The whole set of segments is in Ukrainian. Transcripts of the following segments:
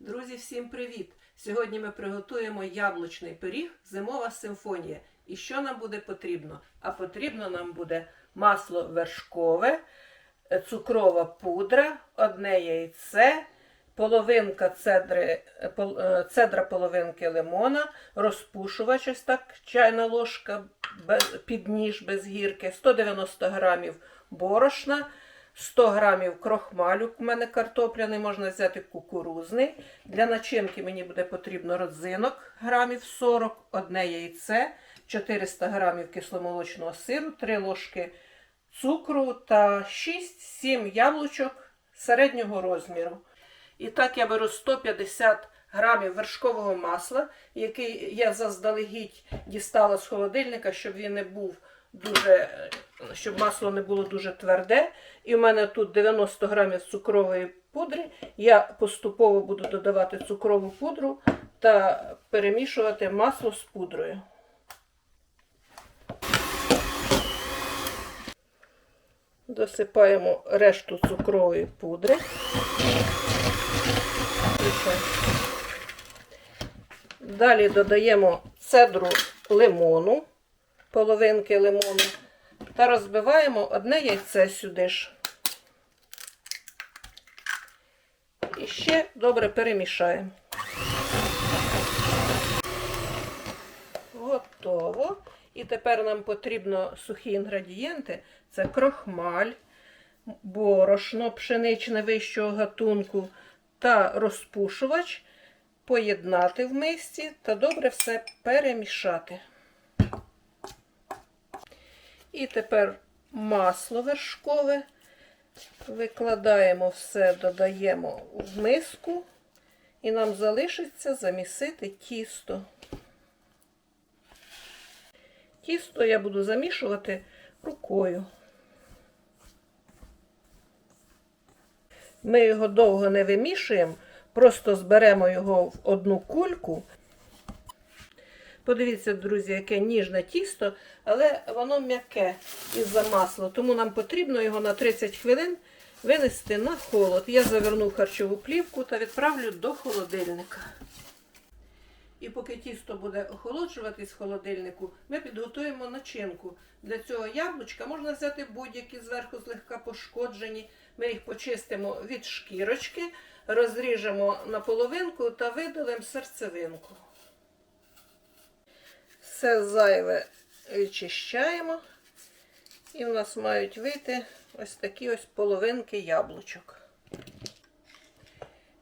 Друзі, всім привіт! Сьогодні ми приготуємо яблучний пиріг Зимова симфонія. І що нам буде потрібно? А потрібно нам буде масло вершкове, е, цукрова пудра, одне яйце, половинка цедри, е, е, цедра половинки лимона, розпушувач, ось так, чайна ложка під ніж без гірки, 190 грамів борошна, 100 грамів крохмалю, у мене картопляний, можна взяти кукурузний. Для начинки мені буде потрібно родзинок грамів 40, одне яйце, 400 грамів кисломолочного сиру, 3 ложки цукру та 6-7 яблучок середнього розміру. І так я беру 150 грамів вершкового масла, який я заздалегідь дістала з холодильника, щоб він не був дуже, щоб масло не було дуже тверде. І в мене тут 90 грамів цукрової пудри. Я поступово буду додавати цукрову пудру та перемішувати масло з пудрою. Досипаємо решту цукрової пудри. Далі додаємо цедру лимону, половинки лимону, та розбиваємо одне яйце сюди ж. І ще добре перемішаємо. Готово. І тепер нам потрібно сухі інгредієнти: це крохмаль, борошно пшеничне вищого гатунку та розпушувач. Поєднати в мисці та добре все перемішати. І тепер масло вершкове. Викладаємо все, додаємо в миску, і нам залишиться замісити тісто. Тісто я буду замішувати рукою. Ми його довго не вимішуємо, просто зберемо його в одну кульку. Подивіться, друзі, яке ніжне тісто, але воно м'яке із-за масла, тому нам потрібно його на 30 хвилин винести на холод. Я заверну харчову плівку та відправлю до холодильника. І поки тісто буде охолоджуватись в холодильнику, ми підготуємо начинку. Для цього яблучка можна взяти будь-які зверху злегка пошкоджені. Ми їх почистимо від шкірочки, розріжемо на половинку та видалимо серцевинку. Все зайве відчищаємо. І в нас мають вийти ось такі ось половинки яблучок.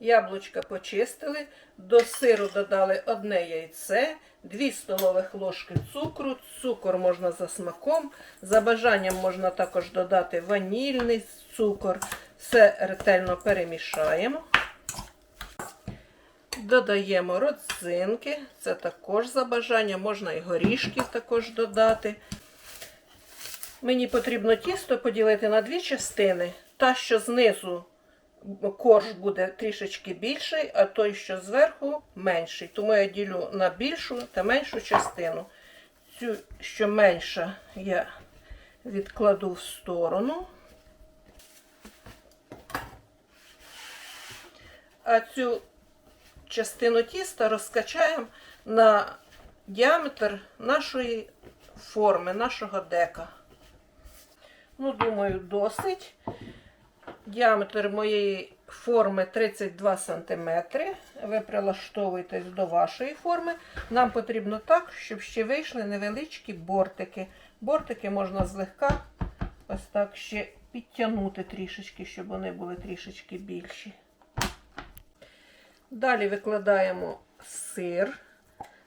Яблучка почистили, до сиру додали одне яйце, 2 столових ложки цукру, цукор можна за смаком. За бажанням можна також додати ванільний цукор. Все ретельно перемішаємо. Додаємо родзинки, це також за бажанням, можна і горішків також додати. Мені потрібно тісто поділити на дві частини. Та, що знизу корж буде трішечки більший, а той, що зверху, менший. Тому я ділю на більшу та меншу частину. Цю, що менша, я відкладу в сторону. А цю частину тіста розкачаємо на діаметр нашої форми, нашого дека. Ну, думаю, досить. Діаметр моєї форми 32 см. Ви прилаштовуєтесь до вашої форми. Нам потрібно так, щоб ще вийшли невеличкі бортики. Бортики можна злегка ось так ще підтягнути трішечки, щоб вони були трішечки більші. Далі викладаємо сир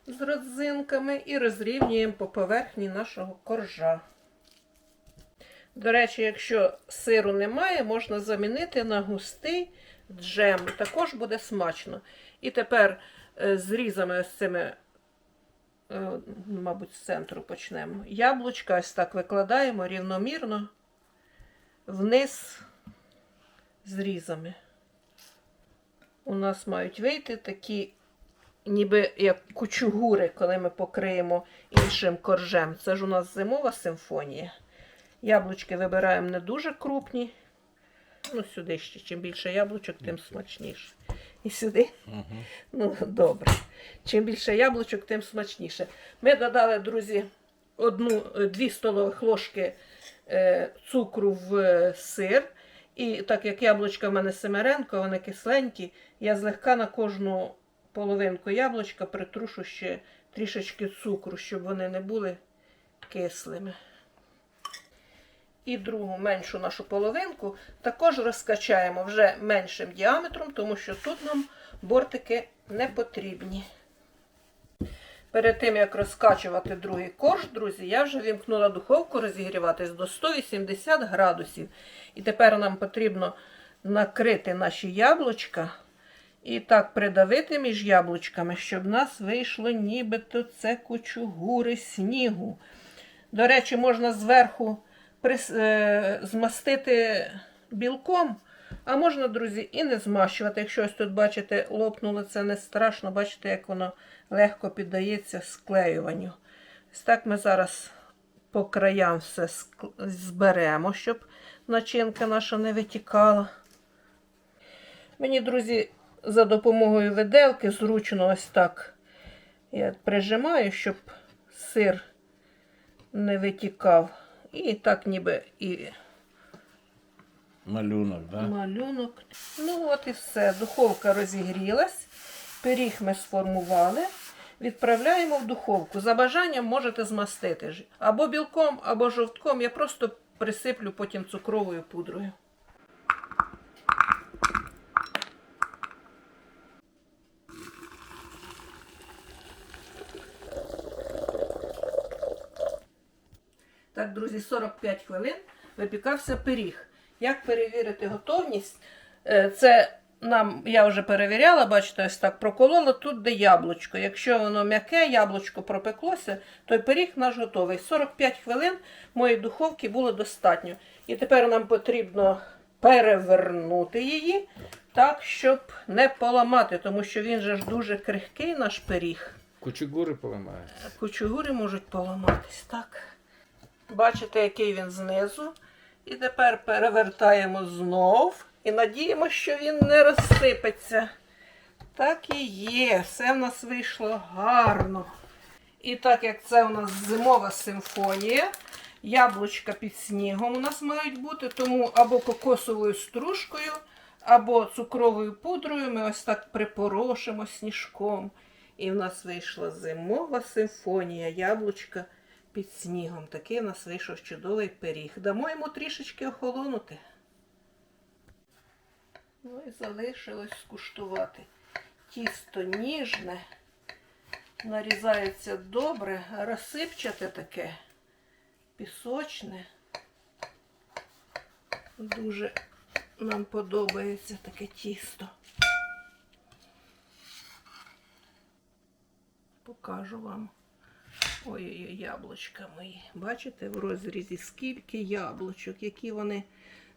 з родзинками і розрівнюємо по поверхні нашого коржа. До речі, якщо сиру немає, можна замінити на густий джем. Також буде смачно. І тепер е, зрізами ось цими, е, мабуть, з центру почнемо. Яблучка ось так викладаємо рівномірно вниз зрізами. У нас мають вийти такі, ніби як кучугури, коли ми покриємо іншим коржем. Це ж у нас зимова симфонія. Яблучки вибираємо не дуже крупні. Ну, сюди ще, чим більше яблучок, тим смачніше. І сюди. Угу. Ну, добре. Чим більше яблучок, тим смачніше. Ми додали, друзі, одну, е, дві столових ложки е, цукру в е, сир. І так як яблучка в мене семеренко, вони кисленькі, я злегка на кожну половинку яблучка притрушу ще трішечки цукру, щоб вони не були кислими. І другу меншу нашу половинку також розкачаємо вже меншим діаметром, тому що тут нам бортики не потрібні. Перед тим, як розкачувати другий корж, друзі, я вже вімкнула духовку розігріватись до 180 градусів. І тепер нам потрібно накрити наші яблучка і так придавити між яблучками, щоб в нас вийшло нібито це кучугури снігу. До речі, можна зверху прис- е, змастити білком, а можна, друзі, і не змащувати. Якщо ось тут, бачите, лопнуло, це не страшно, бачите, як воно легко піддається склеюванню. Ось так ми зараз по краям все зберемо, щоб начинка наша не витікала. Мені, друзі, за допомогою виделки зручно ось так я прижимаю, щоб сир не витікав. І так ніби і Малюнок, да? малюнок. Ну от і все. Духовка розігрілась. Пиріг ми сформували. Відправляємо в духовку. За бажанням можете змастити ж або білком, або жовтком. Я просто присиплю потім цукровою пудрою. Так, друзі, 45 хвилин випікався пиріг. Як перевірити готовність? Е, Це нам я вже перевіряла, бачите, ось так проколола тут, де яблучко. Якщо воно м'яке, яблучко пропеклося, то пиріг наш готовий. 45 хвилин моєї духовки було достатньо. І тепер нам потрібно перевернути її так, щоб не поламати, тому що він же ж дуже крихкий, наш пиріг. Кучугури поламають. Кучугури можуть поламатись, так. Бачите, який він знизу. І тепер перевертаємо знов і надіємося, що він не розсипеться. Так і є, все в нас вийшло гарно. І так як це у нас зимова симфонія, яблучка під снігом у нас мають бути, тому або кокосовою стружкою, або цукровою пудрою ми ось так припорошимо сніжком. І в нас вийшла зимова симфонія, яблучка під снігом. Такий в нас вийшов чудовий пиріг. Дамо йому трішечки охолонути. Ну і залишилось скуштувати. Тісто ніжне, нарізається добре, розсипчате таке, пісочне. Дуже нам подобається таке тісто. Покажу вам. Ой-ой-ой, яблучка мої. Бачите в розрізі скільки яблучок, які вони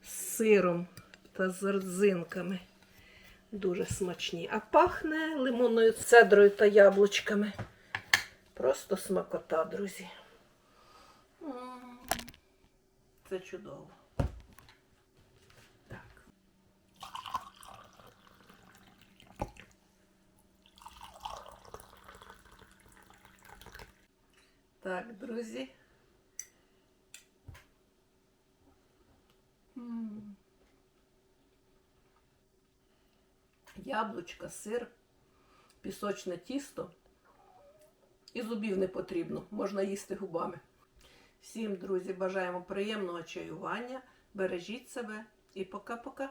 з сиром та з родзинками. Дуже смачні. А пахне лимонною цедрою та яблучками. Просто смакота, друзі. Це чудово. Так, друзі. Яблучка, сир, пісочне тісто. І зубів не потрібно, можна їсти губами. Всім, друзі, бажаємо приємного чаювання. Бережіть себе і пока-пока.